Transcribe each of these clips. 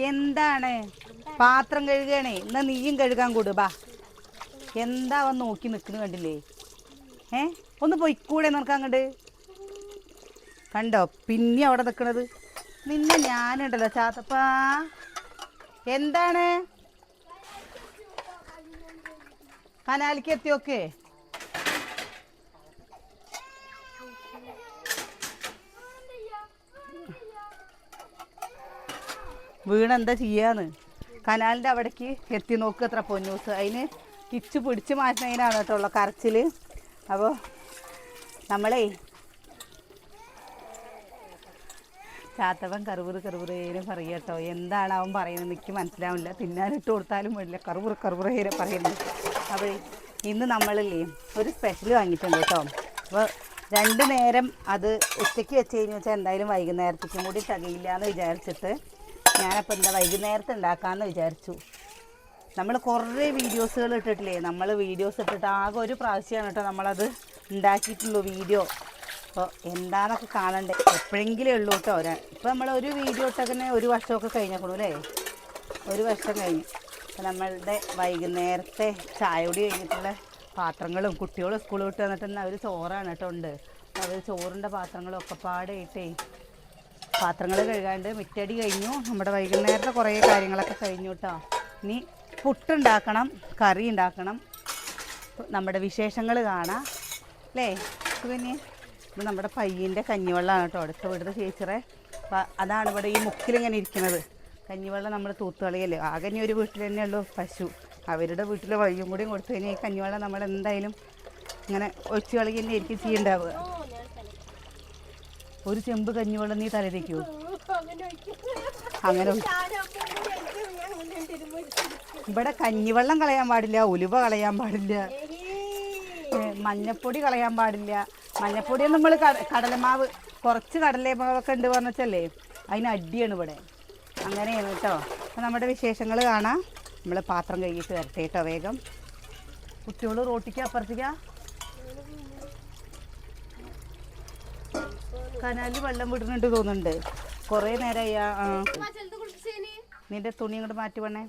എന്താണ്? പാത്രം കഴുകണേ. എന്നാ നീയും കഴുകാൻ കൂടു ബാ. എന്താ അവൻ നോക്കി നിൽക്കുന്നു കണ്ടില്ലേ? ഏ? ഒന്ന് പൊയ്ക്കൂടെ നിനക്ക് അങ്ങോട്ട് കണ്ടോ? പിന്നെ അവിടെ നിൽക്കണത്. നിന്നെ ഞാനുണ്ടല്ലോ ചാത്തപ്പാ. എന്താണ്? കനാലിക്ക് എത്തിയോക്കെ. വീണ് എന്താ ചെയ്യാന്ന്? കനാലിന്റെ അവിടേക്ക് എത്തി നോക്കുക അത്ര പൊന്നൂസ് അതിന് കിച്ച് പിടിച്ച് മാറ്റുന്നതിനാണ് കേട്ടോ ഉള്ള കരച്ചിൽ അപ്പോൾ നമ്മളേ ചാത്തവൻ കറുവറ് കറുവറേനെ പറയുക കേട്ടോ. എന്താണ് അവൻ പറയുന്നത് എനിക്ക് മനസ്സിലാവില്ല തിന്നാനിട്ട് കൊടുത്താലും വേണ്ടില്ല. കറുവറ് കറുവറേനെ പറയുന്നത് അപ്പോൾ ഇന്ന് നമ്മളില്ലേ ഒരു സ്പെഷ്യൽ വാങ്ങിയിട്ടുണ്ട് കേട്ടോ. അപ്പോൾ രണ്ട് നേരം അത് ഉച്ചയ്ക്ക് വെച്ച് കഴിഞ്ഞ് വെച്ചാൽ എന്തായാലും വൈകുന്നേരത്തേക്കും കൂടി തികയില്ല എന്ന് വിചാരിച്ചിട്ട് ഞാനപ്പോൾ എന്താ വൈകുന്നേരത്തെ ഉണ്ടാക്കാമെന്ന് വിചാരിച്ചു. നമ്മൾ കുറേ വീഡിയോസുകൾ ഇട്ടിട്ടില്ലേ? നമ്മൾ വീഡിയോസ് ഇട്ടിട്ട് ആകെ ഒരു പ്രാവശ്യമാണ് കേട്ടോ നമ്മളത് ഉണ്ടാക്കിയിട്ടുള്ളൂ വീഡിയോ. അപ്പോൾ എന്താണെന്നൊക്കെ കാണണ്ടേ? എപ്പോഴെങ്കിലും ഉള്ളൂ കേട്ടോ ഇപ്പോൾ നമ്മൾ ഒരു വീഡിയോ ഇട്ടൊക്കെ ഒരു വർഷമൊക്കെ കഴിഞ്ഞേക്കണു അല്ലേ? ഒരു വർഷം കഴിഞ്ഞു. അപ്പോൾ നമ്മളുടെ വൈകുന്നേരത്തെ ചായ കൂടി കഴിഞ്ഞിട്ടുള്ള പാത്രങ്ങളും കുട്ടികളും സ്കൂളിൽ വിട്ട് വന്നിട്ട് അവർ ചോറാണ് കേട്ടോ ഉണ്ട്. അവർ ചോറിന്റെ പാത്രങ്ങളും ഒക്കെ പാടായിട്ടേ പാത്രങ്ങൾ കഴുകാണ്ട് മിറ്റടി കഴിഞ്ഞു. നമ്മുടെ വൈകുന്നേരത്തെ കുറേ കാര്യങ്ങളൊക്കെ കഴിഞ്ഞു കേട്ടോ ഇനി പുട്ടുണ്ടാക്കണം കറി ഉണ്ടാക്കണം നമ്മുടെ വിശേഷങ്ങൾ കാണാം. അല്ലേ പിന്നെ ഇത് നമ്മുടെ പയ്യന്റെ കഞ്ഞിവെള്ളമാണ് കേട്ടോ അടുത്ത ചേച്ചിറെ അപ്പം അതാണ് ഇവിടെ ഈ മുക്കിലിങ്ങനെ ഇരിക്കുന്നത് കഞ്ഞിവെള്ളം നമ്മൾ തൂത്തുകളിയല്ലേ. ആകെ ഇനി ഒരു വീട്ടിൽ തന്നെയുള്ളൂ പശു. അവരുടെ വീട്ടിൽ വഴിയും കൂടിയും കൊടുത്തു കഴിഞ്ഞാൽ ഈ കഞ്ഞിവെള്ളം നമ്മൾ എന്തായാലും ഇങ്ങനെ ഒഴിച്ചു കളി തന്നെ ആയിരിക്കും ചെയ്യണ്ടാവുക. ഒരു ചെമ്പ് കഞ്ഞിവെള്ളം നീ തലയിലേക്കോ അങ്ങനെ ഇവിടെ കഞ്ഞിവെള്ളം കളയാൻ പാടില്ല ഉലുവ കളയാൻ പാടില്ല മഞ്ഞപ്പൊടി കളയാൻ പാടില്ല. മഞ്ഞപ്പൊടി നമ്മൾ കടലമാവ് കുറച്ച് കടലമാവൊക്കെ ഉണ്ട് പറഞ്ഞല്ലേ അതിന് അടിയാണ് ഇവിടെ. അങ്ങനെയാണ് കേട്ടോ. അപ്പം നമ്മുടെ വിശേഷങ്ങൾ കാണാം. നമ്മൾ പാത്രം കഴുകിയിട്ട് വരട്ടെ കേട്ടോ വേഗം. കുട്ടികൾ റോട്ടിക്ക് അപ്പുറത്തേക്കാ. കനാലിൽ വെള്ളം വിടുന്നുണ്ട് തോന്നുന്നുണ്ട്. കുറേ നേരമായി ആ. നിന്റെ തുണി ഇങ്ങോട്ട് മാറ്റി വേണേ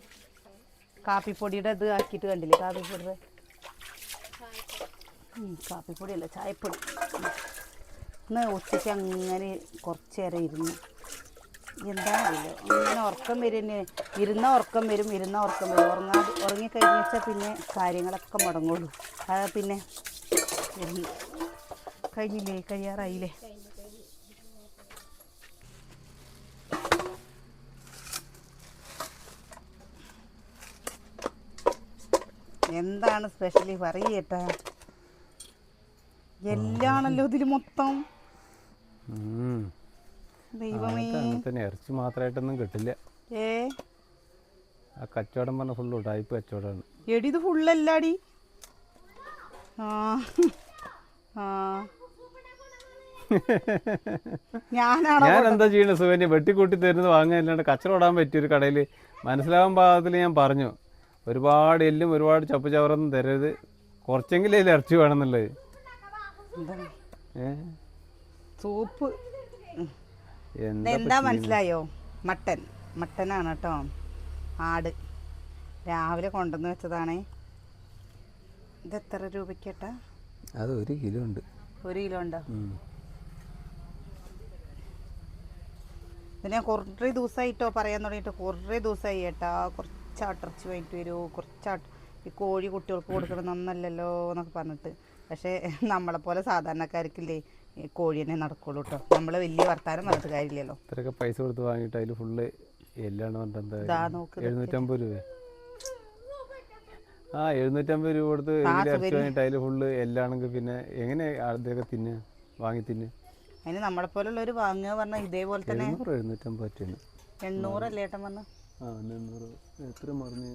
കാപ്പിപ്പൊടിയുടെ ഇത് ആക്കിയിട്ട് കണ്ടില്ലേ? കാപ്പിപ്പൊടിയുടെ. കാപ്പിപ്പൊടി കാപ്പിപ്പൊടിയല്ല ചായപ്പൊടി. ഇന്ന് ഉച്ചയ്ക്ക് അങ്ങനെ കുറച്ച് നേരം ഇരുന്നു. എന്താണല്ലോ അങ്ങനെ ഉറക്കം വരും ഇരുന്ന ഉറക്കം വരും ഇരുന്ന ഉറക്കം വരും. ഉറങ്ങാ ഉറങ്ങിക്കഴിഞ്ഞ് വെച്ചാൽ പിന്നെ കാര്യങ്ങളൊക്കെ മുടങ്ങുള്ളൂ. പിന്നെ കഴിഞ്ഞില്ലേ? കഴിയാറായില്ലേ? എന്താണ് സ്പെഷ്യലി പറയട്ടെ എല്ലാണല്ലോ ഇതിൽ മൊത്തം. ദൈവമേ. ഇറച്ചി മാത്രമായിട്ടൊന്നും കിട്ടില്ല. ഏ? ആ കച്ചവടം പറഞ്ഞ ഫുള്ള് ഉടായ്പ കച്ചവടമാണ്. എടി ഇത് ഫുള്ളല്ലാടി ആ. ആ. ഞാൻ എന്താ ചെയ്യണ സുകന്യ വെട്ടിക്കൂട്ടി തരുന്നത് വാങ്ങാനില്ലാണ്ട് കച്ചവടം ഇടാൻ പറ്റിയ ഒരു കടയിൽ മനസ്സിലാവാൻ പാകത്തിൽ ഞാൻ പറഞ്ഞു. ഒരുപാട് എല്ലും ഒരുപാട് ചപ്പ് ചവറൊന്നും തരരുത്. കുറച്ചെങ്കിലും അതിൽ ഇറച്ചി വേണമെന്നുള്ളത്? സൂപ്പ്. എന്താ മനസ്സിലായോ? മട്ടൻ. മട്ടനാണ് കേട്ടോ. ആട്. രാവിലെ കൊണ്ടുവന്ന് വെച്ചതാണ്. ഇത് എത്ര രൂപയ്ക്കേട്ടാ? അത് ഒരു കിലോ ഉണ്ട്. ഒരു കിലോ ഉണ്ടോ? ഉം. ഇത് ഞാൻ കുറേ ദിവസമായിട്ടോ പറയാൻ തുടങ്ങിയിട്ട് കുറേ ദിവസമായി ഏട്ടാ കുറച്ച് ആട്ടിറച്ചി വാങ്ങിട്ട് വരൂ കുറച്ച് ആട്ട് ഈ കോഴി കുട്ടികൾക്ക് കൊടുക്കണം നന്നല്ലല്ലോ എന്നൊക്കെ പറഞ്ഞിട്ട്. പക്ഷേ നമ്മളെപ്പോലെ സാധാരണക്കാർക്കില്ലേ ഈ കോഴി തന്നെ നടക്കുള്ളൂ കേട്ടോ നമ്മൾ വലിയ വർത്താനം പറഞ്ഞിട്ട് കാര്യമില്ലല്ലോ. ഇത്രയൊക്കെ പൈസ കൊടുത്ത് വാങ്ങിയിട്ട് അതിൽ ഫുള്ള് എഴുന്നൂറ്റമ്പത് രൂപ ആ എഴുന്നൂറ്റമ്പത് രൂപ കൊടുത്ത്. വാങ്ങിയിട്ട് അതിൽ ഫുള്ള് എല്ലാണെങ്കിൽ പിന്നെ എങ്ങനെ അതൊക്കെ തിന്ന്? വാങ്ങി തിന്ന്? അതിന് നമ്മളെപ്പോലുള്ളവർ വാങ്ങുക പറഞ്ഞാൽ ഇതേപോലെ തന്നെ. എഴുന്നൂറ് എഴുന്നൂറ്റമ്പത് എണ്ണൂറല്ലേ ഏട്ടൻ പറഞ്ഞ? ആ എത്ര മറിഞ്ഞ്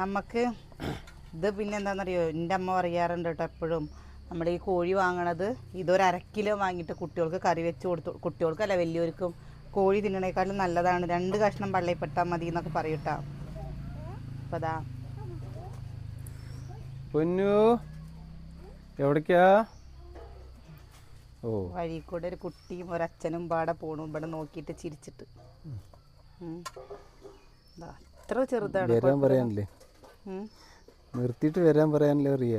നമുക്ക് ഇത് പിന്നെ എന്താണെന്നറിയോ എന്റെ അമ്മ പറയാറുണ്ട് കേട്ടോ എപ്പോഴും. നമ്മുടെ ഈ കോഴി വാങ്ങണത് ഇതൊരു അരക്കിലോ കിലോ വാങ്ങിയിട്ട് കുട്ടികൾക്ക് കറി വെച്ച് കൊടുത്തു. കുട്ടികൾക്കല്ല വലിയവർക്കും കോഴി തിന്നണേക്കാളും നല്ലതാണ്. രണ്ട് കഷ്ണം പള്ളിപ്പെട്ടാൽ മതി എന്നൊക്കെ പറയൂട്ടാ അപ്പം അതാ പൊന്നു എവിടേക്കാ? വഴി കൂടെ ഒരു കുട്ടിയും ഒരച്ഛനും പാടെ പോണു. ഇവിടെ നോക്കിട്ട് ചിരിച്ചിട്ട്. ഇത്ര ചെറുതാണ്. നിർത്തിയിട്ട് വരാൻ പറയാനല്ലേ അറിയ?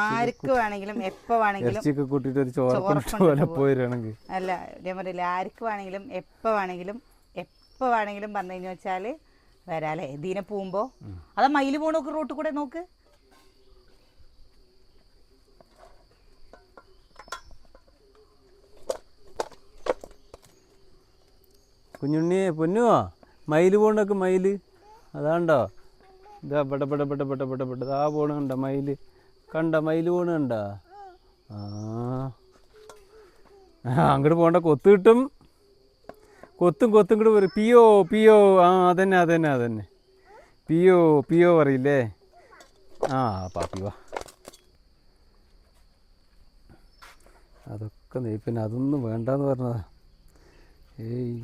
ആർക്ക് വേണമെങ്കിലും എപ്പോ വേണമെങ്കിലും കൂട്ടിയിട്ട് ഒരു പോലെ പോയിരുന്നെങ്കിൽ അല്ല ഞാൻ പറയില്ല ആർക്ക് വേണമെങ്കിലും എപ്പോ വേണമെങ്കിലും എപ്പോ വേണമെങ്കിലും പറഞ്ഞു കഴിഞ്ഞാൽ വരാല്ലേ ദീനെ പോകുമ്പോ അതാ മയിൽ പോണോക്ക് റോട്ട് കൂടെ നോക്ക്. കുഞ്ഞുണ്ണിയെ പൊന്നുവാ മയിൽ പോണൊക്കെ മയിൽ അതാണ്ടോ? ഇതാ പെട്ട പെട്ട പെട്ട പെട്ട പെട്ട പെട്ട ആ പോണ കണ്ട മയിൽ കണ്ട മയിൽ പോണ കണ്ട അങ്ങോട്ട് പോണ്ട. കൊത്ത് കിട്ടും. കൊത്തും കൊത്തും കൂടെ പറയും പിയോ പിയോ. ആ അതന്നെ അതന്നെ അതന്നെ. പിയോ പിയോ പറയില്ലേ? ആ പാപ്പി വാ. അതൊക്കെ നെയ്പ്പിന് അതൊന്നും വേണ്ടെന്ന് പറഞ്ഞതാ. ഏയ്.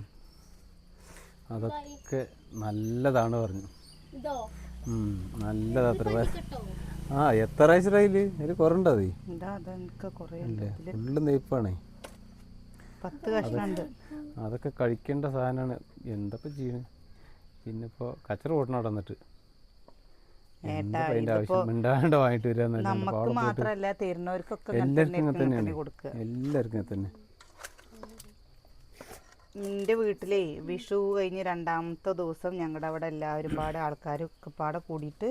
അതൊക്കെ നല്ലതാണ് പറഞ്ഞു. നല്ലതാ അത്ര ആ എത്ര ആഴ്ചയിൽ അതിൽ കുറണ്ടോ അത് എന്താ അതെനിക്ക് കുറേ അല്ലേ? ഫുള്ള് നെയ്പ്പാണേ. അതൊക്കെ കഴിക്കേണ്ട സാധനമാണ്. എന്തപ്പോ ചെയ്യണ്? പിന്നെ ഇപ്പോൾ കച്ചറ ഓടണം അവിടെ വന്നിട്ട്. എല്ലാവർക്കും തന്നെ എല്ലാവർക്കും ഇതിപ്പോ ആവശ്യം മിണ്ടാണ്ട് വാങ്ങിട്ട് വരിക നമുക്ക് മാത്രല്ല തരുന്നവർക്കൊക്കെ ഇങ്ങനെ എല്ലാവർക്കും ഇങ്ങനെ തന്നെ തന്നെയാണ് കൊടുക്കുക എല്ലാവർക്കും ഇങ്ങനെ തന്നെ എന്റെ വീട്ടിലേ വിഷു കഴിഞ്ഞ് രണ്ടാമത്തെ ദിവസം ഞങ്ങളുടെ അവിടെ എല്ലാവരും പാടെ ആൾക്കാരൊക്കെ പാടെ കൂടിയിട്ട്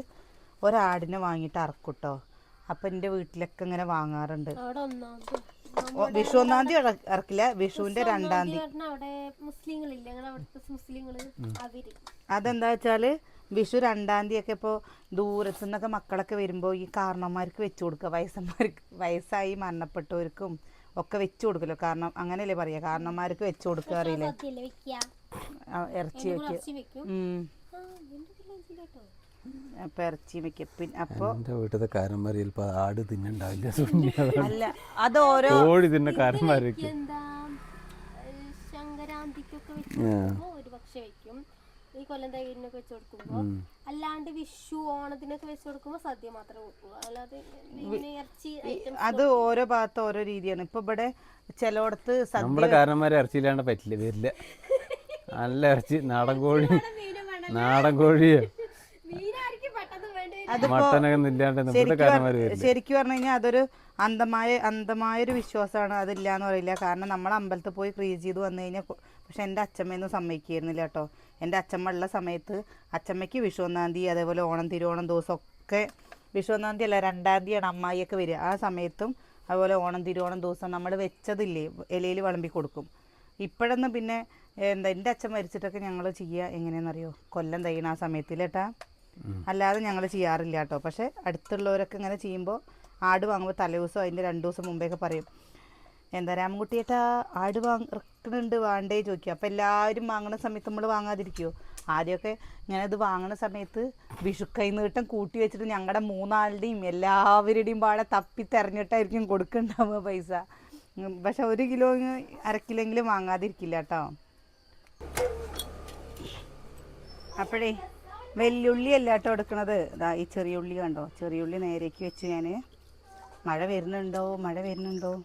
ഒരാടിനെ വാങ്ങിയിട്ട് അറക്കൂട്ടോ. അപ്പം എന്റെ വീട്ടിലൊക്കെ ഇങ്ങനെ വാങ്ങാറുണ്ട്. വിഷു ഒന്നാം തീയതി ഇറ- ഇറക്കില്ല വിഷുവിന്റെ രണ്ടാം തീയതി അതെന്താ വെച്ചാൽ വിഷു രണ്ടാം തീയതി ഒക്കെ ഇപ്പോൾ ദൂരത്തു നിന്നൊക്കെ മക്കളൊക്കെ വരുമ്പോൾ ഈ കാരണന്മാർക്ക് വെച്ചു കൊടുക്കുക വയസ്സന്മാർക്ക് വയസ്സായി മരണപ്പെട്ടവർക്കും ഒക്കെ വെച്ച് കൊടുക്കല്ലോ. കാരണം അങ്ങനെയല്ലേ പറയാ? കാരണന്മാർക്ക് വെച്ച് കൊടുക്കുക അറിയില്ലേ? ഇറച്ചി വെക്ക. അപ്പം ഇറച്ചി പിന്നെ വീട്ടിലത്തെ കാരന്മാർ ആട് തിന്നുണ്ടാവില്ല അല്ല അത് ഓരോ കോഴി തിന്ന കാരന്മാരൊക്കെ ശങ്കരാന്തിക്കൊക്കെ വെക്കും കൊടുക്കുമ്പോ ഒരു പക്ഷെ വെക്കും. ഈ കൊല്ലം തൈരിനൊക്കെ വെച്ച് കൊടുക്കുമ്പോ അല്ലാണ്ട് വിഷു ഓണത്തിനൊക്കെ വെച്ച് കൊടുക്കുമ്പോ സദ്യ മാത്രമേ കൊടുക്കൂ അല്ലാതെ ഇറച്ചി ഐറ്റംസ് അത് ഓരോ ഭാഗത്ത് ഓരോ രീതിയാണ്. ഇപ്പൊ ഇവിടെ ചിലയിടത്ത് നമ്മുടെ കാരണന്മാരെ ഇറച്ചിയില്ലാണ്ട് പറ്റില്ല വരില്ല. നല്ല ഇറച്ചി നാടൻ കോഴി. നാടൻ കോഴിയോ ശരിക്കും പറഞ്ഞു കഴിഞ്ഞാൽ അതൊരു അന്ധമായ അന്ധമായ ഒരു വിശ്വാസമാണ്. അതില്ല എന്ന് പറയില്ല. കാരണം നമ്മൾ അമ്പലത്തിൽ പോയി ക്രീസ് ചെയ്ത് വന്നു കഴിഞ്ഞാൽ പക്ഷെ എന്റെ അച്ഛമ്മയൊന്നും സമ്മതിക്കായിരുന്നില്ല കേട്ടോ. എന്റെ അച്ഛമ്മ ഉള്ള സമയത്ത് അച്ഛമ്മയ്ക്ക് വിഷു ഒന്നാം തീയതി അതേപോലെ ഓണം തിരുവോണം ദിവസമൊക്കെ വിഷു ഒന്നാം തീയതി അല്ല രണ്ടാം തീയതിയാണ് അമ്മായിയൊക്കെ വരിക. ആ സമയത്തും അതുപോലെ ഓണം തിരുവോണം ദിവസം നമ്മൾ വെച്ചതില്ലേ ഇലയിൽ വിളമ്പി കൊടുക്കും. ഇപ്പോഴൊന്നും പിന്നെ എന്താ എന്റെ അച്ഛൻ മരിച്ചിട്ടൊക്കെ ഞങ്ങൾ ചെയ്യുക എങ്ങനെയാണെന്നറിയോ കൊല്ലം തയ്യണ ആ സമയത്തിലേട്ടാ അല്ലാതെ ഞങ്ങൾ ചെയ്യാറില്ല കേട്ടോ. പക്ഷെ അടുത്തുള്ളവരൊക്കെ ഇങ്ങനെ ചെയ്യുമ്പോൾ ആട് വാങ്ങുമ്പോൾ തലേദിവസം അതിന്റെ രണ്ട് ദിവസം മുമ്പേയൊക്കെ പറയും എന്താ രാമൻകുട്ടിയേട്ടാ ആട് വാങ്ങുന്നുണ്ട് വേണ്ടേ ചോദിക്കുക അപ്പം എല്ലാവരും വാങ്ങണ സമയത്ത് നമ്മൾ വാങ്ങാതിരിക്കുമോ ആദ്യമൊക്കെ ഇങ്ങനെ ഇത് വാങ്ങുന്ന സമയത്ത് വിഷുക്കൈ നീട്ടം കൂട്ടി വെച്ചിട്ട് ഞങ്ങളുടെ മൂന്നാളുടെയും എല്ലാവരുടെയും പാടെ തപ്പി തെരഞ്ഞിട്ടായിരിക്കും കൊടുക്കണ്ടാവുക പൈസ. പക്ഷെ ഒരു കിലോ അരക്കിലെങ്കിലും വാങ്ങാതിരിക്കില്ല കേട്ടോ. അപ്പോഴേ വെല്ലുള്ളി അല്ല കേട്ടോ എടുക്കണത്. ഇതാ ഈ ചെറിയ ഉള്ളി കണ്ടോ? ചെറിയ ഉള്ളി നേരേക്ക് വെച്ച് ഞാൻ മഴ വരുന്നുണ്ടോ? മഴ വരുന്നുണ്ടോ ഉം.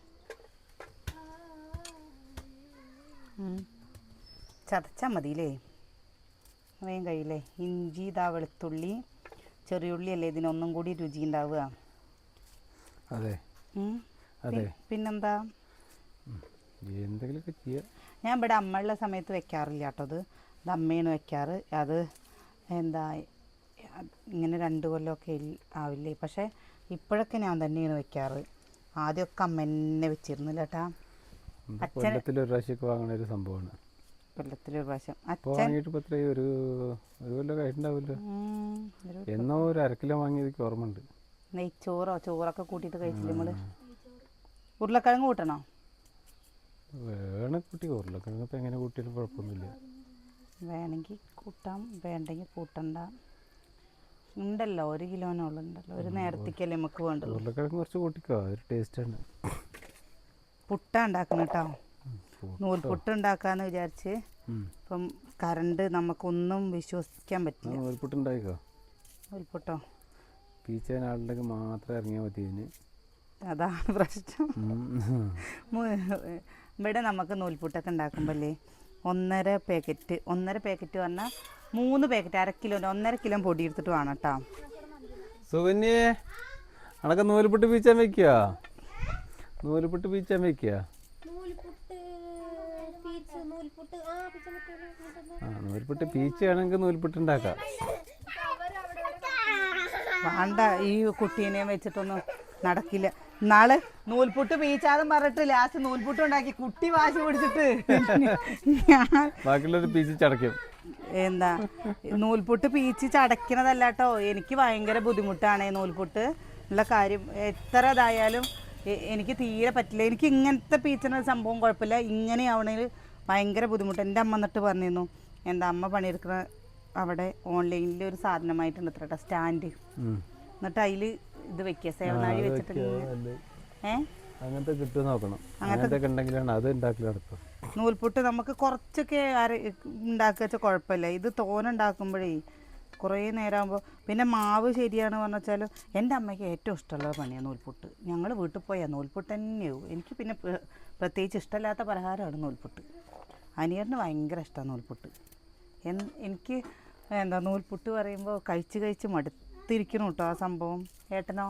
ചതച്ചാൽ മതിയില്ലേ? വേഗം കഴിയില്ലേ? ഇഞ്ചി ഇതാ വെളുത്തുള്ളി ചെറിയ ഉള്ളി അല്ലേ ഇതിനൊന്നും കൂടി രുചി ഉണ്ടാവുക. അതെ. അതെ. പിന്നെന്താ? എന്തെങ്കിലുമൊക്കെ ചെയ്യാം. ഞാൻ ഇവിടെ അമ്മയുള്ള സമയത്ത് വെക്കാറില്ല കേട്ടോ അത്. ഇത് അമ്മയാണ് വെക്കാറ്. അത് എന്താ ഇങ്ങനെ രണ്ട് കൊല്ലമൊക്കെ ആവില്ലേ. പക്ഷേ ഇപ്പോഴൊക്കെ ഞാൻ തന്നെയാണ് വെക്കാറ്. ആദ്യമൊക്കെ അമ്മ എന്നെ വെച്ചിരുന്നില്ല കേട്ടാ. കൊല്ലത്തിൽ ഒരു പ്രാവശ്യമൊക്കെ വാങ്ങണ ഒരു സംഭവമാണ്. കൊല്ലത്തിലൊരു പ്രാവശ്യം. ഇപ്പോൾ വാങ്ങിയിട്ട് എത്രയായി? ഒരു ഒരു ഒരു എന്നോ ഒരു അര കിലോ വാങ്ങിയതൊക്കെ ഓർമ്മയുണ്ട്. നെയ്ച്ചോറോ ചോറൊക്കെ കൂട്ടിയിട്ട് കഴിച്ചില്ല നമ്മൾ ഉരുളക്കിഴങ്ങ് കൂട്ടണോ? വേണം കുട്ടി ഉരുളക്കിഴങ്ങ് ഇപ്പം എങ്ങനെ കൂട്ടിയാലും കുഴപ്പമൊന്നുമില്ല. വേണമെങ്കിൽ കൂട്ടാം വേണ്ടെങ്കിൽ കൂട്ടണ്ട. ഉണ്ടല്ലോ ഒരു കിലോനോളം ഉണ്ടല്ലോ. ഒരു നേരത്തേക്കല്ലേ നമുക്ക് വേണ്ടത് ഉരുളക്കിഴങ്ങ് കുറച്ച് കൂട്ടിക്കോ ടേസ്റ്റ് ടേസ്റ്റാണ് പുട്ട ഉണ്ടാക്കണം കേട്ടോ. നൂൽപുട്ട് ഉണ്ടാക്കാന്ന് വിചാരിച്ച് ഇപ്പം കറണ്ട് നമുക്കൊന്നും വിശ്വസിക്കാൻ പറ്റില്ല. നൂൽപുട്ടുണ്ടായിക്കോ? നൂൽപുട്ടോ? പീച്ചാൻ ആളുണ്ടെങ്കിൽ മാത്രം ഇറങ്ങിയാൽ മതി ഇതിന് അതാണ് പ്രശ്നം. ഇവിടെ നമുക്ക് നൂൽപുട്ടൊക്കെ ഉണ്ടാക്കുമ്പോഴേ ഒന്നര പാക്കറ്റ് ഒന്നര പാക്കറ്റ് പറഞ്ഞാൽ മൂന്ന് പാക്കറ്റ് അര കിലോ ഒന്നര കിലോ പൊടി എടുത്തിട്ട് വേണം കേട്ടോ. സുകന്യേ അണക്ക നൂൽപുട്ട് പീച്ചാൻ വെക്കുക നൂലുപുട്ട് പീച്ചാൻ വെക്കുക പീച്ച് നൂൽപുട്ട്. ആ നൂൽപുട്ട് പീച്ചയാണെങ്കിൽ നൂൽപുട്ട് ഉണ്ടാക്കാം. വേണ്ട ഈ കുട്ടീനെ വെച്ചിട്ടൊന്നും നടക്കില്ല. നാളെ നൂൽപുട്ട് പീച്ചാതും പറഞ്ഞിട്ട് ലാസ്റ്റ് നൂൽപുട്ട് ഉണ്ടാക്കി കുട്ടി വാശി പിടിച്ചിട്ട് ബാക്കിയുള്ളത് ബാക്കിയുള്ളൊരു പീച്ച് ചടക്കും എന്താ നൂൽപുട്ട് പീച്ച് ചടക്കണതല്ല കേട്ടോ എനിക്ക് ഭയങ്കര ബുദ്ധിമുട്ടാണ് നൂൽപുട്ട്. ഉള്ള കാര്യം എത്ര ഇതായാലും എനിക്ക് തീരെ പറ്റില്ല. എനിക്ക് ഇങ്ങനത്തെ പീച്ചണ സംഭവം കുഴപ്പമില്ല. ഇങ്ങനെ ആവണേൽ ഭയങ്കര ബുദ്ധിമുട്ട്. എന്റെ അമ്മ എന്നിട്ട് പറഞ്ഞിരുന്നു എന്റെ അമ്മ പണിയെടുക്കുന്ന അവിടെ ഓൺലൈനിൽ ഒരു സാധനമായിട്ടുണ്ട് ഇത്ര സ്റ്റാൻഡ്. എന്നിട്ട് അതിൽ ഇത് വെക്കുക സേവനാഴി വെച്ചിട്ട് അങ്ങനത്തെ കിട്ടും നോക്കണം. അങ്ങനത്തെ ഉണ്ടെങ്കിലാണ് അത് നൂൽപുട്ട് നമുക്ക് കുറച്ചൊക്കെ ഉണ്ടാക്കുക വെച്ചാൽ കുഴപ്പമില്ല. ഇത് തോന ഉണ്ടാക്കുമ്പോഴേ കുറേ നേരമാകുമ്പോൾ പിന്നെ മാവ് ശരിയാണ് പറഞ്ഞു വെച്ചാൽ എന്റെ അമ്മയ്ക്ക് ഏറ്റവും ഇഷ്ടമുള്ള പണിയാണ് നൂൽപുട്ട്. ഞങ്ങൾ വീട്ടിൽ പോയാൽ നൂൽപുട്ട് തന്നെയാവും എനിക്ക് പിന്നെ പ്രത്യേകിച്ച് ഇഷ്ടമില്ലാത്ത പലഹാരമാണ് നൂൽപുട്ട്. അനിയറിന് ഭയങ്കര ഇഷ്ടമാണ് നൂൽപുട്ട്. എനിക്ക് എന്താ നൂൽപുട്ട് പറയുമ്പോൾ കഴിച്ച് കഴിച്ച് മടുത്തിരിക്കണം കേട്ടോ ആ സംഭവം. ഏട്ടനോ?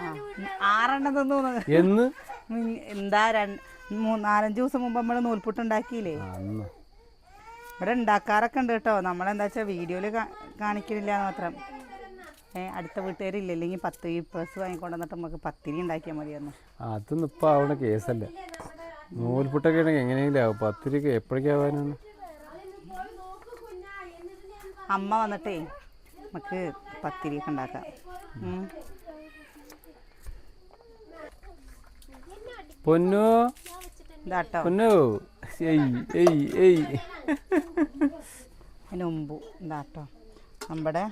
ആ ആറെണ്ണം തിന്നു എന്ന്. ഉം, എന്താ രണ്ട് നാലഞ്ച് ദിവസം മുമ്പ് നമ്മൾ നൂൽപുട്ട് ഉണ്ടാക്കിയില്ലേ? ആ, അന്ന്. ഇവിടെ ഉണ്ടാക്കാറൊക്കെ ഉണ്ട് കേട്ടോ. നമ്മളെന്താ വെച്ചാൽ വീഡിയോയിൽ കാണിക്കുന്നില്ല മാത്രം. അടുത്ത വീട്ടുകാരില്ല? അല്ലെങ്കിൽ പത്ത് പേഴ്സ് വാങ്ങിക്കൊണ്ടുവന്നിട്ട് നമുക്ക് പത്തിരി ഉണ്ടാക്കിയാൽ മതിയെന്ന് അതൊന്നും ഇപ്പം ആവണ കേസല്ല? നൂൽപുട്ടൊക്കെ ആണെങ്കിൽ എങ്ങനെയെങ്കിലും ആവും. പത്തിരിക്ക് എപ്പോഴേക്കാവാനാണ് അമ്മ വന്നിട്ടേ നമുക്ക് പത്തിരിയൊക്കെ ഉണ്ടാക്കാം. പൊന്നു? ഇതാട്ടോ. പൊന്നു ഏയ് ഏയ് ഏയ്. അതിന് മുമ്പ് ഇതാട്ടോ. നമ്മുടെ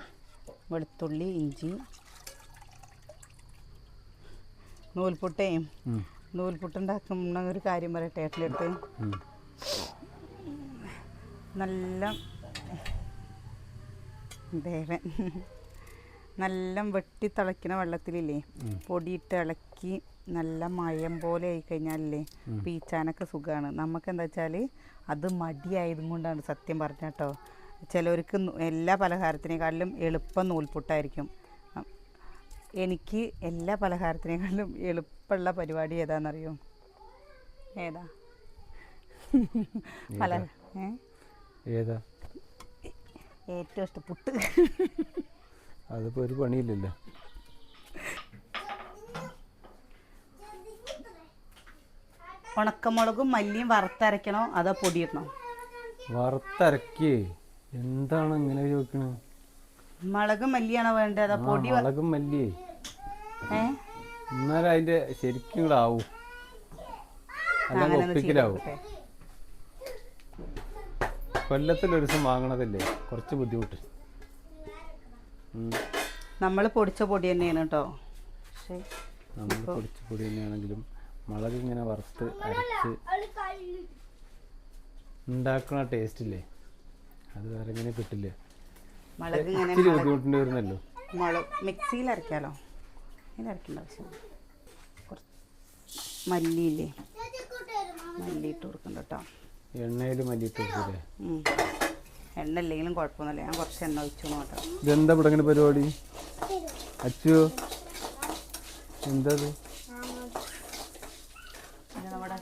വെളുത്തുള്ളി ഇഞ്ചി നൂൽപുട്ടേ. ഉം, നൂൽപുട്ട് ഉണ്ടാക്കുന്ന ഒരു കാര്യം പറയട്ടെ ഏട്ടിലിട്ട്. നല്ല ദേവൻ. നല്ല വെട്ടി തിളയ്ക്കുന്ന വെള്ളത്തിലില്ലേ പൊടിയിട്ട് ഇളക്കി നല്ല മയം പോലെ ആയി കഴിഞ്ഞാലല്ലേ പീച്ചാനൊക്കെ സുഖമാണ് നമുക്ക് എന്താ വെച്ചാൽ അത് മടിയായതും കൊണ്ടാണ് സത്യം പറഞ്ഞ കേട്ടോ. ചിലവർക്ക് എല്ലാ പലഹാരത്തിനേക്കാളിലും എളുപ്പം നൂൽപുട്ടായിരിക്കും. എനിക്ക് എല്ലാ പലഹാരത്തിനേക്കാളും എളുപ്പമുള്ള പരിപാടി ഏതാണെന്നറിയോ ഏതാ? പല ഏതാ? ഏറ്റവും ഇഷ്ടം പുട്ട്. അതിപ്പോൾ ഒരു പണിയില്ലല്ലോ. ഉണക്കമുളകും മല്ലിയും വറുത്തരയ്ക്കണോ അതോ പൊടിയിടണോ? വറുത്തരക്കി. എന്താണ് ഇങ്ങനെ ചോദിക്കണത് മുളകും മല്ലിയാണോ വേണ്ടത് അതോ പൊടി വ- മുളകും മല്ലിയേ. ഏ? എന്നാലും അതിന്റെ ശരിക്കും കൂടെ ആവും. അല്ലെങ്കിൽ അങ്ങനെ ഒന്ന് ചെയ്ത് ഒപ്പിക്കലാവും നോക്കട്ടെ. കൊല്ലത്തിൽ ഒരു ദിവസം വാങ്ങണതല്ലേ? കുറച്ച് ബുദ്ധിമുട്ട്. ഉം. നമ്മൾ പൊടിച്ച പൊടി തന്നെയാണ് കേട്ടോ. പക്ഷേ നമ്മൾ പൊടിച്ച പൊടി തന്നെയാണെങ്കിലും മുളക് ഇങ്ങനെ വറുത്ത് അരച്ച് ഉണ്ടാക്കണ ടേസ്റ്റ് ഇല്ലേ? അത് വേറെ ഇങ്ങനെ കിട്ടില്ല. മുളക് ഇങ്ങനെ ഇച്ചിരി ബുദ്ധിമുട്ടുണ്ട് വരുന്നല്ലോ. മുളക് മിക്സിയിൽ അരക്കാലോ? ഇതിൽ അരയ്ക്കേണ്ട ആവശ്യം കുറച്ച് മല്ലിയില്ലേ? മല്ലി ഇട്ട് കൊടുക്കണ്ട കേട്ടോ. എണ്ണയിൽ മല്ലിയിട്ട് കൊടുക്കില്ലേ ഉം. എണ്ണ ഇല്ലെങ്കിലും കുഴപ്പമൊന്നുമില്ല. ഞാൻ കുറച്ച് എണ്ണ ഒഴിച്ചു നോട്ടോ ഇതെന്താ ഇവിടെ പരിപാടി? അച്ചു എന്താ ഇത്? ഇത് നമ്മുടെ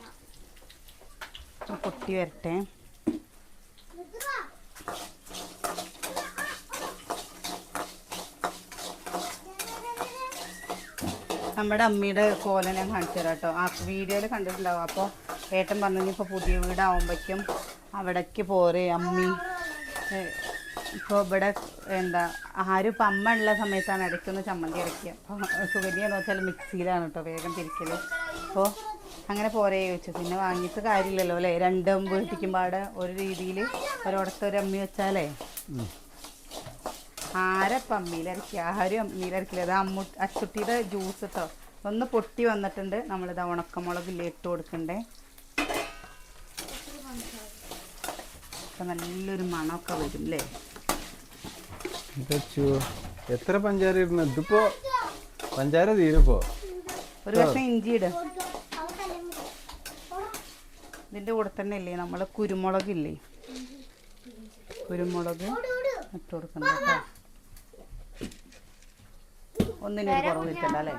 പൊട്ടി വരട്ടെ. നമ്മുടെ അമ്മയുടെ കോല ഞാൻ കാണിച്ചു തരാം കേട്ടോ. ആ വീഡിയോയിൽ കണ്ടിട്ടുണ്ടാവും. അപ്പോൾ ഏട്ടൻ പറഞ്ഞു ഇപ്പോൾ പുതിയ വീടാവുമ്പോഴേക്കും അവിടേക്ക് പോരെ അമ്മി. ഇപ്പോൾ ഇവിടെ എന്താ ആരും ഇപ്പം അമ്മ ഉള്ള സമയത്താണ് ഇടയ്ക്കൊന്ന് ചമ്മന്തി അരയ്ക്കുക അപ്പോൾ സുഗന്യ വെച്ചാൽ മിക്സിയിലാണ് കേട്ടോ വേഗം തിരിക്കൽ അപ്പോൾ അങ്ങനെ പോരെ ചോദിച്ചു. പിന്നെ വാങ്ങിയിട്ട് കാര്യമില്ലല്ലോ അല്ലേ? രണ്ടും വീട്ടിക്കുമ്പാടെ ഒരു രീതിയിൽ ഒരിടത്ത് ഒരു അമ്മി വെച്ചാലേ. ആരപ്പം അമ്മിയിലരക്കി ആരും അമ്മിയിലരക്കില്ല അത് അമ്മു അച്ചുട്ടിയുടെ ജ്യൂസ് കേട്ടോ ഒന്ന് പൊട്ടി വന്നിട്ടുണ്ട്. നമ്മളിത് ഉണക്കമുളകില്ലേ ഇട്ട് കൊടുക്കണ്ടേ? അപ്പം നല്ലൊരു മണമൊക്കെ വരും അല്ലേ എത്ര പഞ്ചാര ഇടുന്നു ഇതിപ്പോ പഞ്ചാര തീരുപ്പോ ഒരു കഷ്ണം ഇഞ്ചി ഇട്. ഇതിന്റെ കൂടെ തന്നെ ഇല്ലേ? നമ്മൾ കുരുമുളക് ഇല്ലേ കുരുമുളക് ഇട്ട് കൊടുക്കണ്ട കേട്ടോ. ഒന്നിനൊരു കുറവ് വരുത്തണ്ട അല്ലേ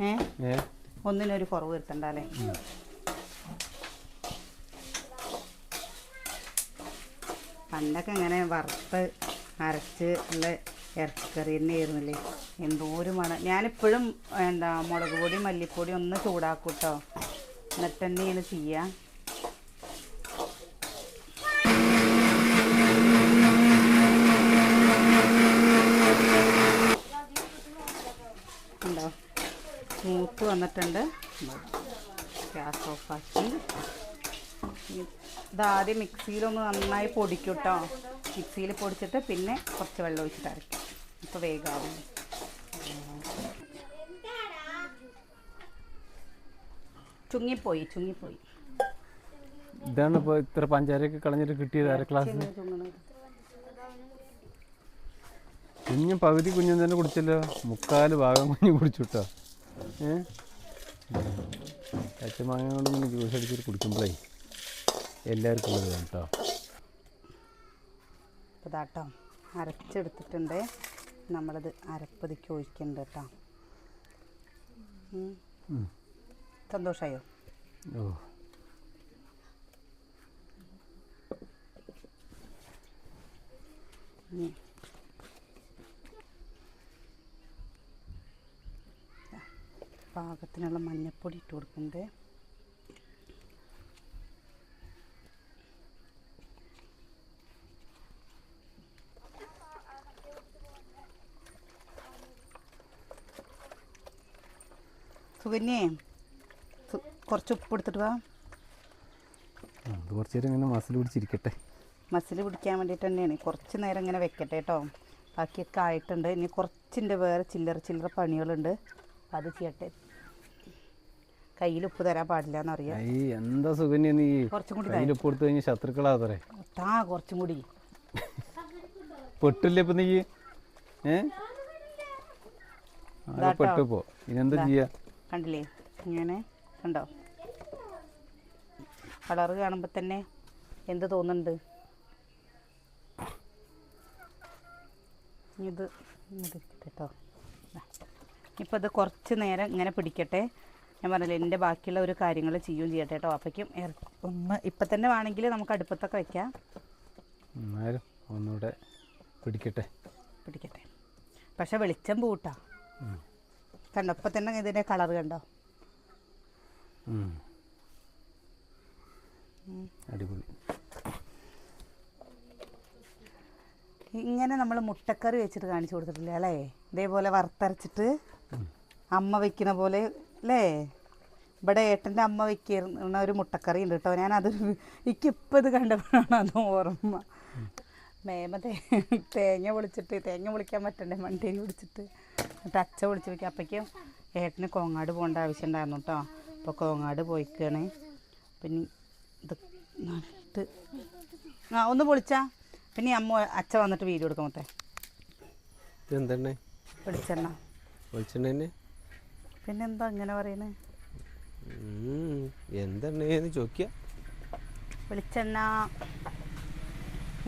ഏ? ഒന്നിനൊരു കുറവ് വരുത്തണ്ട അല്ലേ പണ്ടൊക്കെ ഇങ്ങനെ വറുത്ത് അരച്ച് ഉള്ള ഇറച്ചിക്കറി തന്നെ ആയിരുന്നില്ലേ? എന്തോരം മണം. ഞാനിപ്പോഴും എന്താ മുളക് പൊടി മല്ലിപ്പൊടി ഒന്ന് ചൂടാക്കും കേട്ടോ എന്നിട്ട് തന്നെയാണ് ചെയ്യുക ഉണ്ടോ? മൂത്ത് വന്നിട്ടുണ്ട്. ഗ്യാസ് ഓഫാക്കി ഇതാദ്യം മിക്സിയിലൊന്ന് നന്നായി പൊടിക്കൂട്ടോ കേട്ടോ മിക്സിയിൽ പൊടിച്ചിട്ട് പിന്നെ കുറച്ച് വെള്ളം ഒഴിച്ചിട്ട് അരയ്ക്കും. ഇപ്പോൾ വേഗമാവും ചുങ്ങിപ്പോയി ചുങ്ങിപ്പോയി. ഇതാണ് ഇപ്പോൾ ഇത്ര പഞ്ചാരയൊക്കെ കളഞ്ഞിട്ട് കിട്ടിയത് അര ക്ലാസ് കുഞ്ഞു പകുതി കുഞ്ഞും തന്നെ കുടിച്ചല്ലോ. മുക്കാൽ ഭാഗം കുഞ്ഞു കുടിച്ചുട്ടോ. ഏ? കൊണ്ട് കൊണ്ടൊന്നും ജ്യൂസ് അടിച്ചിട്ട് കുടിക്കുമ്പോഴേ എല്ലാവർക്കും ഉള്ളത് കേട്ടോ ഇതാട്ടോ അരച്ചെടുത്തിട്ടുണ്ട്. നമ്മളത് അരപ്പതിക്ക് ഒഴിക്കുന്നുണ്ട് കേട്ടോ. സന്തോഷമായോ ഓ. പാകത്തിനുള്ള മഞ്ഞൾപ്പൊടി ഇട്ട് കൊടുക്കുന്നുണ്ട്. സുകന്യേ കുറച്ച് ഉപ്പ് എടുത്തിട്ട് വാ. ആ, അത് കുറച്ച് നേരം ഇങ്ങനെ മസിൽ പിടിച്ചിരിക്കട്ടെ. മസിൽ പിടിക്കാൻ വേണ്ടിയിട്ട് തന്നെയാണ്. കുറച്ച് നേരം ഇങ്ങനെ വെക്കട്ടെ കേട്ടോ ബാക്കിയൊക്കെ ആയിട്ടുണ്ട്. ഇനി കുറച്ചിന്റെ വേറെ ചില്ലറ ചില്ലറ പണികളുണ്ട്. അത് ചെയ്യട്ടെ. കയ്യിൽ ഉപ്പ് തരാൻ പാടില്ല എന്നറിയാം. എന്താ നീ? കുറച്ചും കൂടി കയ്യിൽ ഉപ്പ് കൊടുത്തു കഴിഞ്ഞാൽ ശത്രുക്കളാതറേ താ കുറച്ചും കൂടി. പൊട്ടില്ല ഇപ്പൊ നീ? ഏ? ഇനെന്താ ചെയ്യാ? കണ്ടില്ലേ? ഇങ്ങനെ കണ്ടോ? കളറ് കാണുമ്പോൾ തന്നെ എന്ത് തോന്നുന്നുണ്ട്? ഇത് കേട്ടോ ഇപ്പോൾ ഇത് കുറച്ച് നേരം ഇങ്ങനെ പിടിക്കട്ടെ. ഞാൻ പറഞ്ഞില്ല എന്റെ ബാക്കിയുള്ള ഒരു കാര്യങ്ങൾ ചെയ്യുകയും ചെയ്യട്ടെ കേട്ടോ. അപ്പോഴേക്കും ഒന്ന് ഇപ്പം തന്നെ വേണമെങ്കിൽ നമുക്ക് അടുപ്പത്തൊക്കെ വെക്കാം. എന്നാലും ഒന്നുകൂടെ പിടിക്കട്ടെ. പിടിക്കട്ടെ. പക്ഷെ വെളിച്ചം പൂട്ടാ. കണ്ടോ ഇപ്പം തന്നെ ഇതിന്റെ കളർ കണ്ടോ. അടിപൊളി. ഇങ്ങനെ നമ്മൾ മുട്ടക്കറി വെച്ചിട്ട് കാണിച്ചു കൊടുത്തിട്ടില്ല അല്ലേ? ഇതേപോലെ വറുത്തരച്ചിട്ട് അമ്മ വെക്കുന്ന പോലെ അല്ലേ? ഇവിടെ ഏട്ടന്റെ അമ്മ വെക്കുന്ന ഒരു മുട്ടക്കറി ഉണ്ട് കേട്ടോ. ഞാനത് എനിക്കിപ്പോൾ ഇത് കണ്ടപ്പോഴാണ് അത് ഓർമ്മ. മേമ തേ തേങ്ങ പൊളിച്ചിട്ട് തേങ്ങ പൊളിക്കാൻ പറ്റണ്ടേ മണ്ടേരി പൊളിച്ചിട്ട്. എന്നിട്ട് അച്ച പൊളിച്ച് വെക്കുക അപ്പോഴേക്കും ഏട്ടന് കോങ്ങാട് പോകേണ്ട ആവശ്യം ഉണ്ടായിരുന്നു കേട്ടോ. അപ്പോൾ കോങ്ങാട് പോയിക്കാണ്. പിന്നെ ഇത് നട്ട്. ആ ഒന്ന് പൊളിച്ചാ. പിന്നെ അമ്മ അച്ഛ വന്നിട്ട് വീഡിയോ കൊടുക്കും മൊത്തേ. എന്തെണ്ണേ വെളിച്ചെണ്ണ. വെളിച്ചെണ്ണ പിന്നെന്താ ഇങ്ങനെ പറയണേ? എന്തെണ്ണേന്ന് ചോദിക്കുക വെളിച്ചെണ്ണ.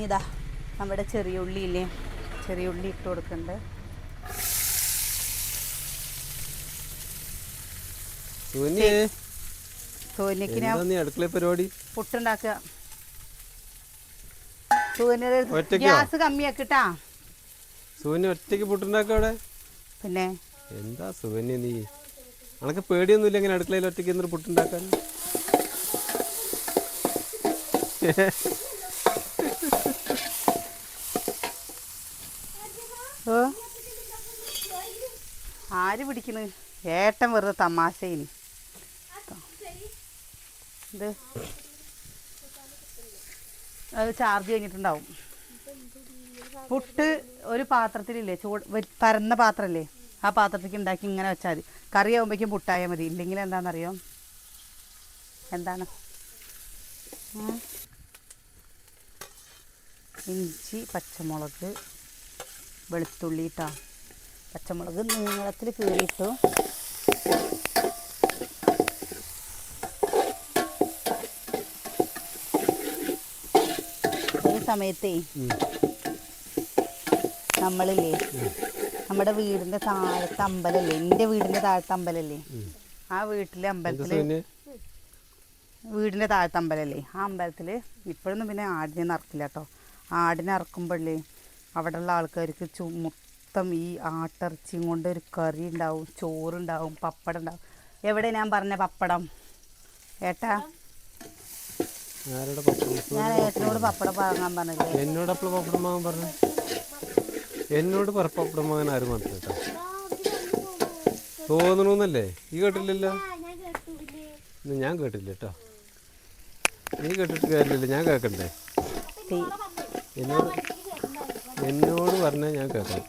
ഇതാ നമ്മുടെ ചെറിയ ഉള്ളി ഇല്ലേ? ചെറിയ ഉള്ളി ഇട്ട് കൊടുക്കണ്ട്. സുകന്യേ സൂര്യക്ക് ഞാൻ അടുക്കള പരിപാടി? പുട്ടുണ്ടാക്കുക. സൂര്യന്? ഗ്യാസ് കമ്മിയാക്കിട്ടാ. സുകന്യ ഒറ്റയ്ക്ക് പുട്ടുണ്ടാക്കുക അവിടെ? പിന്നെ? എന്താ സുവന്യ നീ? അനക്ക് പേടിയൊന്നുമില്ല ഇങ്ങനെ അടുക്കളയിൽ ഒറ്റയ്ക്ക് എന്നിട്ട് പുട്ടുണ്ടാക്കാൻ? ആര് പിടിക്കണ്? ഏട്ടൻ വെറുതെ തമാശയിന് അത് ചാർജ് കഴിഞ്ഞിട്ടുണ്ടാവും. പുട്ട് ഒരു പാത്രത്തിലില്ലേ? ചൂട് പരന്ന പാത്രമല്ലേ ആ പാത്രത്തിലേക്ക് ഉണ്ടാക്കി ഇങ്ങനെ വെച്ചാൽ മതി. കറി ആകുമ്പോഴേക്കും പുട്ടായാൽ മതി. ഇല്ലെങ്കിൽ എന്താണെന്നറിയോ? എന്താണ്? ഇഞ്ചി പച്ചമുളക് വെളുത്തുള്ളി ഇട്ടാ. പച്ചമുളക് നീളത്തിൽ കീറിയിട്ടു സമയത്തേ നമ്മളില്ലേ? നമ്മുടെ വീടിന്റെ താഴത്തെ അമ്പലല്ലേ? എന്റെ വീടിന്റെ താഴത്തെ അമ്പലല്ലേ? ആ വീട്ടിലെ അമ്പലത്തിൽ വീടിന്റെ താഴത്തെ അമ്പലല്ലേ? ആ അമ്പലത്തിൽ ഇപ്പോഴൊന്നും പിന്നെ ആടിനെ നറക്കില്ല കേട്ടോ ആടിനെ ഇറക്കുമ്പോഴേ ഉള്ള ആൾക്കാർക്ക് ചു മൊത്തം ഈ ആട്ടിറച്ചിയും കൊണ്ട് ഒരു കറി ഉണ്ടാവും ചോറുണ്ടാവും പപ്പടം ഉണ്ടാവും. എവിടെ ഞാൻ പറഞ്ഞ പപ്പടം? ഏട്ടാ? ഞാൻ ഏട്ടനോട് പപ്പടം വാങ്ങാൻ പറഞ്ഞില്ലേ? എന്നോട് അപ്പോൾ പപ്പടം വാങ്ങാൻ പറഞ്ഞു? എന്നോട് പറ പപ്പടം വാങ്ങാൻ ആരും പറഞ്ഞു കേട്ടോ? തോന്നണമെന്നല്ലേ ഈ കേട്ടില്ലല്ലോ? ഞാൻ കേട്ടു ഞാൻ കേട്ടില്ല കേട്ടോ. നീ കേട്ടിട്ട് കാര്യമില്ല ഞാൻ കേൾക്കണ്ടേ? എന്നോട് എന്നോട് പറഞ്ഞാൽ ഞാൻ കേൾക്കണം.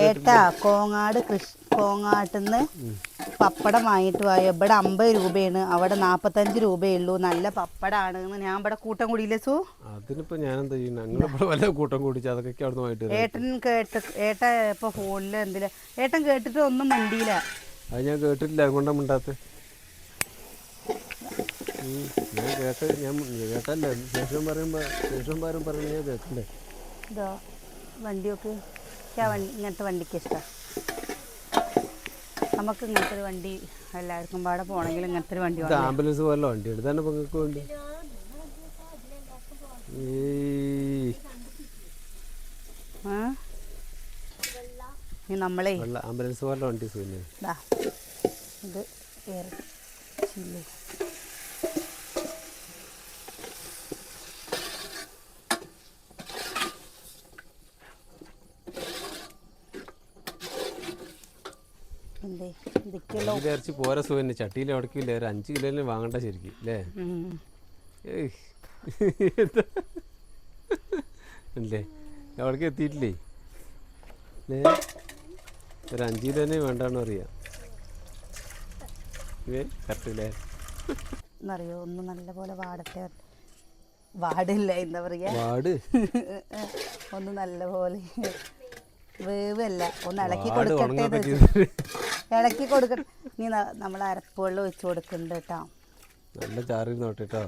ഏട്ടാ കോങ്ങാട് കൃഷി കോങ്ങാട്ടിന്ന് പപ്പടം വാങ്ങിയിട്ട് പോയോ ഇവിടെ അമ്പത് രൂപയാണ്? അവിടെ നാപ്പത്തഞ്ച് രൂപയുള്ളൂ. നല്ല പപ്പടാണ് ഞാൻ ഇവിടെ കൂട്ടം കൂടിയില്ലേ സു? അതിനിപ്പോ ഞാൻ എന്താ ചെയ്യുന്നത് കൂട്ടം കൂടിച്ച് അതൊക്കെ അവിടെ വരാം. ഏട്ടൻ കേട്ട് ഏട്ട ഇപ്പൊ ഫോണിൽ എന്തില്ല ഏട്ടൻ കേട്ടിട്ട് ഒന്നും മണ്ടിയില്ല. അത് ഞാൻ കേട്ടിട്ടില്ല. അതുകൊണ്ടാ മിണ്ടാത്ത. ഞാൻ കേട്ട ഞാൻ കേട്ടല്ല. ശേഷം പറയുമ്പോൾ ശേഷം പാരം പറയുന്നത് ഞാൻ കേട്ടില്ലേ ഇതോ വണ്ടിയൊക്കെ ഇങ്ങനത്തെ വണ്ടിക്ക് ഇഷ്ടം. നമുക്ക് ഇങ്ങനത്തെ ഒരു വണ്ടി എല്ലാവർക്കും പാടെ പോകണമെങ്കിൽ ഇങ്ങനത്തെ ഒരു വണ്ടി ഇത് വേണം. ആംബുലൻസ് പോലെ വണ്ടി ഇതാണ് ഇപ്പം നിങ്ങൾക്ക് വേണ്ടി ആ? ഇനി നമ്മളേ വെള്ള ആംബുലൻസ് പോലെ വണ്ടി സൂര്യ ദാ ഇത് ഏറെ എന്തേ അഞ്ച് ഇറച്ചി പോരാ സുഖം ചട്ടിയിൽ ഉടക്കില്ല ഒരു അഞ്ച് കിലോയിലും വാങ്ങണ്ട ശരിക്കും അല്ലേ? അല്ലേ എവിടേക്ക് എത്തിയിട്ടില്ലേ? അല്ലേ ഒരു അഞ്ച് കിലോ തന്നെ വേണ്ടാന്ന് അറിയാം ഇവേ കറക്റ്റ് അല്ലേ എന്നറിയോ ഒന്ന് നല്ലപോലെ വാടട്ടെ. വാടില്ല എന്താ പറയാ? വാട്? ഒന്ന് നല്ലപോലെ വേവല്ല. ഒന്ന് ഇളക്കി കൊടുക്കട്ടെ ഇളക്കി കൊടുക്കണം നീ നമ്മൾ അരപ്പുകളിൽ ഒഴിച്ച് കൊടുക്കുന്നുണ്ട് കേട്ടോ നല്ല ചാറി നോട്ടിട്ടോ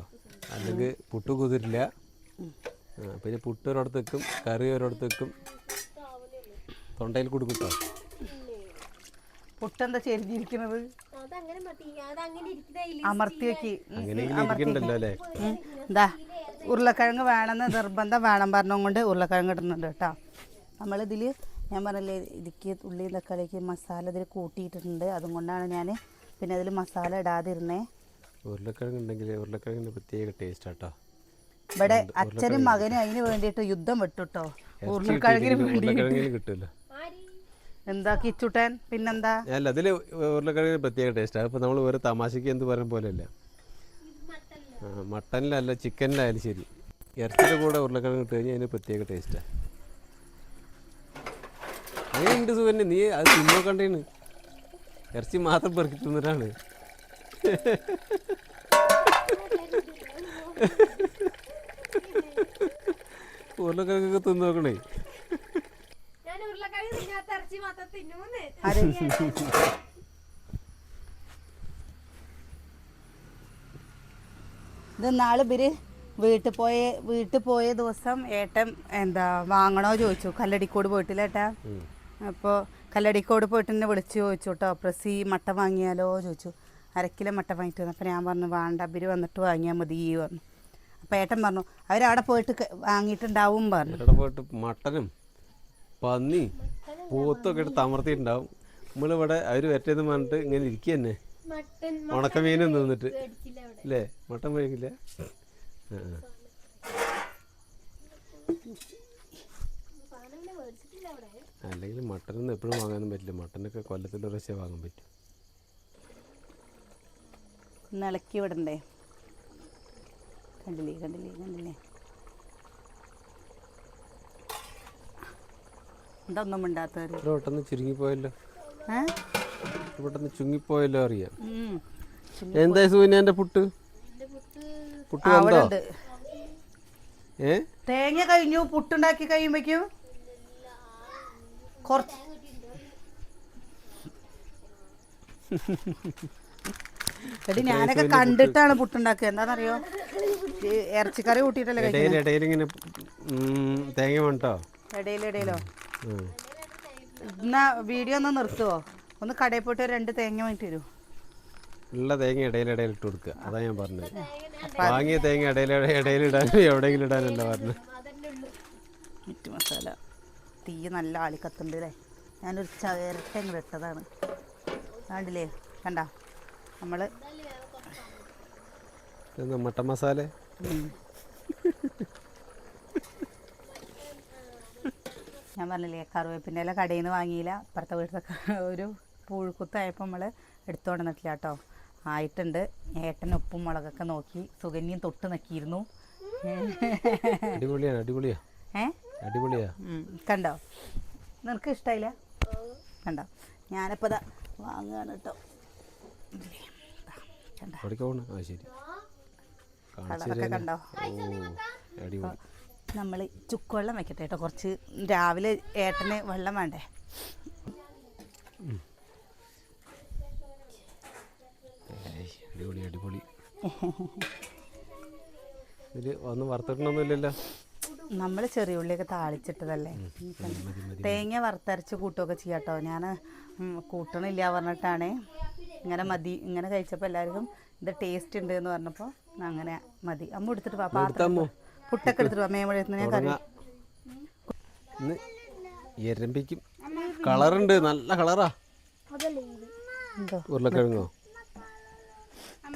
അല്ലെങ്കിൽ പുട്ട് കുതിരില്ല. പിന്നെ പുട്ട് ഒരിടത്ത് വെക്കും കറി ഒരിടത്ത് വെക്കും. തൊണ്ടയിൽ കൊടുക്കും കേട്ടോ പുട്ടെന്താ ചെരിഞ്ഞിരിക്കുന്നത് അതങ്ങനെ മതി. അതങ്ങനെ ഇരിക്കുന്നതിൽ അമർത്തി വെക്കി. അങ്ങനെ ഇങ്ങനെ ഇരിക്കണ്ടല്ലോ അല്ലേ? എന്താ ഉരുളക്കിഴങ്ങ് വേണമെന്ന് നിർബന്ധം വേണം പറഞ്ഞുകൊണ്ട് ഉരുളക്കിഴങ്ങ് ഇടുന്നുണ്ട് കേട്ടോ നമ്മളിതിൽ ഞാൻ പറഞ്ഞില്ലേ ഇതിക്ക് ഉള്ളി തക്കാളിക്ക് മസാല ഇതിൽ കൂട്ടിയിട്ടുണ്ട് അതുകൊണ്ടാണ് ഞാൻ പിന്നെ അതിൽ മസാല ഇടാതിരുന്നേ. ഉരുളക്കിഴങ്ങ് ഉണ്ടെങ്കിൽ ഉരുളക്കിഴങ്ങിന് പ്രത്യേക ടേസ്റ്റ് ആട്ടോ ഇവിടെ അച്ഛനും മകനും അതിന് വേണ്ടിയിട്ട് യുദ്ധം വിട്ടുട്ടോ. ഉരുളക്കിഴങ്ങിന് വേണ്ടി കിട്ടില്ല എന്താ കിച്ചുട്ടൻ? പിന്നെന്താ? അല്ല അതിൽ ഉരുളക്കിഴങ്ങിന് പ്രത്യേക ടേസ്റ്റ് അപ്പോൾ നമ്മൾ ഒരു തമാശക്ക് എന്ത് പറയുന്ന പോലെ അല്ല? മട്ടനിലല്ല ചിക്കനിലായാലും ശരി. ഇറച്ചിയുടെ കൂടെ ഉരുളക്കിഴങ്ങ് ഇട്ട് കഴിഞ്ഞാൽ അതിന് പ്രത്യേക ടേസ്റ്റാണ് അങ്ങനെയുണ്ട് സുഖന്നെ നീ അത് സിനിമ കണ്ടേണ്. ഇറച്ചി മാത്രം പെറുക്കി തിന്നിട്ടാണ്. ഉരുളക്കിഴങ്ങൊക്കെ തിന്നു നോക്കണേ. ഇത് നാളെ ഇവർ വീട്ടിൽ പോയ വീട്ടിൽ പോയ ദിവസം ഏട്ടൻ എന്താ വാങ്ങണോ ചോദിച്ചു. കല്ലടിക്കോട് പോയിട്ടില്ല ഏട്ടാ? അപ്പോൾ കല്ലടിക്കോട് പോയിട്ട് എന്നെ വിളിച്ച് ചോദിച്ചു കേട്ടോ പ്രസി മട്ട വാങ്ങിയാലോ? ചോദിച്ചു. അരക്കിലോ മട്ട വാങ്ങിയിട്ട് വന്നു. അപ്പോൾ ഞാൻ പറഞ്ഞു വേണ്ട ഇവർ വന്നിട്ട് വാങ്ങിയാൽ മതി പറഞ്ഞു. അപ്പോൾ ഏട്ടൻ പറഞ്ഞു അവരവിടെ പോയിട്ട് വാങ്ങിയിട്ടുണ്ടാവും പറഞ്ഞു. അവിടെ പോയിട്ട് മട്ടനും പന്നി പോത്തൊക്കെ ഇട്ട് അമർത്തിയിട്ടുണ്ടാവും നമ്മളിവിടെ അവർ വരട്ടേന്ന് പറഞ്ഞിട്ട് ഇങ്ങനെ ഇരിക്കുക തന്നെ ഉണക്കമീനും നിന്നിട്ട്. അല്ലേ മട്ടൻ കഴിക്കില്ല ആ, ആ. സാധനം പിന്നെ മേടിച്ചിട്ടില്ല അവിടെ അല്ലെങ്കിൽ മട്ടനൊന്നും എപ്പോഴും വാങ്ങാനും പറ്റില്ല. മട്ടനൊക്കെ കൊല്ലത്തിൽ ഒരു പ്രാവശ്യം വാങ്ങാൻ പറ്റും. ഒന്ന് ഇളക്കി വിടണ്ടേ? കണ്ടില്ലേ കണ്ടില്ലേ കണ്ടില്ലേ? എന്താ ഒന്നും മിണ്ടാത്തവര്. ഇവിടെ പെട്ടെന്ന് ചുരുങ്ങിപ്പോയല്ലോ. പെട്ടെന്ന് ചുങ്ങിപ്പോയല്ലോ അറിയാം. എന്തായി സൂര്യ എന്റെ പുട്ട്? എന്റെ പുട്ട് ഏ? തേങ്ങ കഴിഞ്ഞു പുട്ടുണ്ടാക്കി കഴിയുമ്പോഴേക്കും കുറച്ച് എടി ഞാനൊക്കെ കണ്ടിട്ടാണ് പുട്ടുണ്ടാക്കുക. എന്താണെന്നറിയോ? ഇറച്ചിക്കറി കൂട്ടിയിട്ടല്ലേ ഇടയിലിടയിലോ ഉം, തേങ്ങ വേണ്ടോ? ഇടയിലോ? ഇടയിലോ എന്നാ വീഡിയോ ഒന്ന് നിർത്തുവോ? ഒന്ന് കടയിൽ പോയിട്ട് രണ്ട് തേങ്ങ വാങ്ങിട്ട് തരൂ ഉള്ള തേങ്ങ ഇടയിൽ ഇട്ട് കൊടുക്കുക. അതാ ഞാൻ പറഞ്ഞത്. വാങ്ങിയ തേങ്ങ ഇടയിൽ ഇടയിൽ ഇടാൻ എവിടെയെങ്കിലും ഇടാനല്ല പറഞ്ഞത്. മിറ്റ് മസാല. തീ നല്ല ആളിക്കത്തുണ്ട് അല്ലേ? ഞാനൊരു ചേരട്ട ഇങ്ങോട്ട് ഇട്ടതാണ് കണ്ടില്ലേ? കണ്ട? നമ്മൾ മട്ടൻ മസാല? ഞാൻ പറഞ്ഞില്ലേ കറിവേപ്പിന്റെ ഇല കടയിൽ നിന്ന് വാങ്ങിയില്ല. അപ്പുറത്തെ വീട്ടിലത്തെ ക- ഒരു പുഴുക്കുത്തായപ്പോൾ നമ്മൾ എടുത്തുകൊണ്ട് നിന്നിട്ടില്ല കേട്ടോ. ആയിട്ടുണ്ട്. ഏട്ടൻ ഉപ്പും മുളകൊക്കെ നോക്കി സുഗന്യം തൊട്ട് നിൽക്കിയിരുന്നു അടിപൊളിയാണ് അടിപൊളിയാ. ഏ? അടിപൊളിയാ. കണ്ടോ? നിനക്ക് ഇഷ്ടമായില്ല കണ്ടോ? ഞാനിപ്പോൾ ഇതാ വാങ്ങുകയാണ് കേട്ടോ കളറൊക്കെ കണ്ടോ? നമ്മൾ ചുക്കുവെള്ളം വെക്കട്ടെ കേട്ടോ കുറച്ച് രാവിലെ ഏട്ടന് വെള്ളം വേണ്ടേ? അടിപൊളി അടിപൊളി. ഇതിൽ ഒന്നും വറുത്തിട്ടൊന്നുമില്ലല്ലോ നമ്മൾ ചെറിയ ഉള്ളിയൊക്കെ താളിച്ചിട്ടതല്ലേ? തേങ്ങ വറുത്തരച്ച് കൂട്ടുകയൊക്കെ ചെയ്യാട്ടോ. ഞാൻ കൂട്ടണില്ല പറഞ്ഞിട്ടാണ്. ഇങ്ങനെ മതി. ഇങ്ങനെ കഴിച്ചപ്പോൾ എല്ലാവർക്കും ഇത് ടേസ്റ്റ് ഉണ്ട് എന്ന് പറഞ്ഞപ്പോൾ അങ്ങനെ മതി. അമ്മ എടുത്തിട്ട് വാ പാത്രം. പുട്ടൊക്കെ എടുത്തിട്ട് വാ മേമഴത്തിന് ഞാൻ കറി. എരമ്പിക്കും. കളറുണ്ട്. നല്ല കളറാ. ഉരുളക്കിഴങ്ങോ?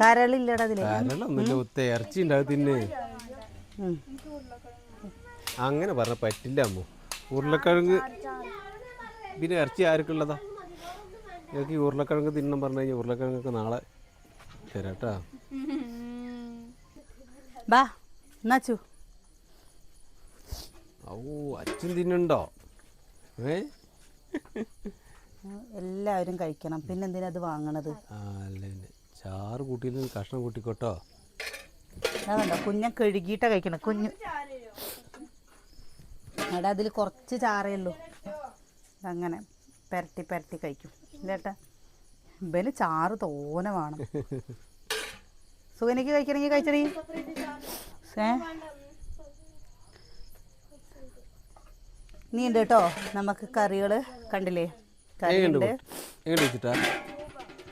കരളില്ലടാ അതിൽ. കരളൊന്നുമില്ല. ഇറച്ചി ഉണ്ടാകും തിന്നേ. ഉം. അങ്ങനെ പറഞ്ഞ പറ്റില്ല അമ്മു. ഉരുളക്കിഴങ്ങ് പിന്നെ ഇറച്ചി ആർക്കുള്ളതാ? നിങ്ങൾക്ക് ഈ ഉരുളക്കിഴങ്ങ് തിന്നണം പറഞ്ഞു കഴിഞ്ഞാൽ ഉരുളക്കിഴങ്ങൊക്കെ നാളെ തരാട്ടാ ബാ എന്നാച്ചു ഓ അച്ഛൻ തിന്നുണ്ടോ? ഏ? എല്ലാവരും കഴിക്കണം. പിന്നെ എന്തിനാ അത് വാങ്ങണത്? ചാറ് കൂട്ടിയിൽ കഷ്ണം കൂട്ടിക്കോട്ടോ. കുഞ്ഞ കഴുകിയിട്ടാ കഴിക്കണം. കുഞ്ഞു അവിടെ അതിൽ കുറച്ച് ചാറേ ഉള്ളൂ അങ്ങനെ പെരട്ടി പെരട്ടി കഴിക്കും. ഇല്ലേട്ടാ ഇവന് ചാറ് തോനെ വേണം. സുഖനിക്ക് കഴിക്കണമെങ്കിൽ കഴിച്ചണി ഏ? നീ ഉണ്ട് കേട്ടോ? നമുക്ക് കറികൾ കണ്ടില്ലേ?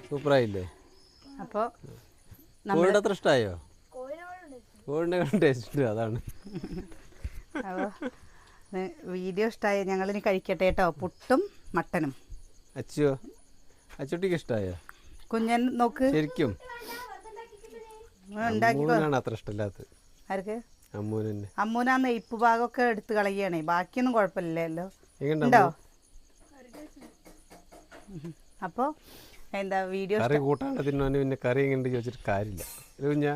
സൂപ്പറായില്ലേ? അപ്പോൾ കോഴിയുടെ അത്ര ഇഷ്ടമായോ കോഴിന്റെ ടേസ്റ്റ് ഉണ്ട് അതാണ്. അപ്പോൾ വീഡിയോ ഇഷ്ടമായ ഞങ്ങളിനി കഴിക്കട്ടെ കേട്ടോ. പുട്ടും മട്ടനും. അച്ചോ അച്ചുട്ടിക്ക് ഇഷ്ടമായോ കുഞ്ഞൻ നോക്ക്. ശരിക്കും. അത്ര ഇഷ്ടമില്ലാത്തത്. ആർക്ക്? അമ്മൂനെ അമ്മൂന നെയ്പ്പ് ഭാഗമൊക്കെ എടുത്ത് കളയുകയാണേ. ബാക്കിയൊന്നും കുഴപ്പമില്ലല്ലോ. ഉണ്ടോ? അപ്പോൾ എന്താ വീഡിയോ കറി കൂട്ടാണ്ട് തിന്നാൻ പിന്നെ കറി എങ്ങനെ ചോദിച്ചിട്ട് കാര്യമില്ല. കുഞ്ഞാ?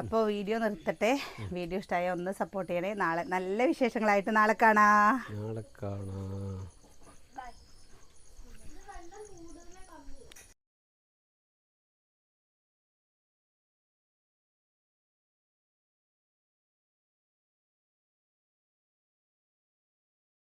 അപ്പോൾ വീഡിയോ നിർത്തട്ടെ. വീഡിയോ ഇഷ്ടമായ ഒന്ന് സപ്പോർട്ട് ചെയ്യണേ. നാളെ നല്ല വിശേഷങ്ങളായിട്ട് നാളെ കാണാം. നാളെ കാണാം.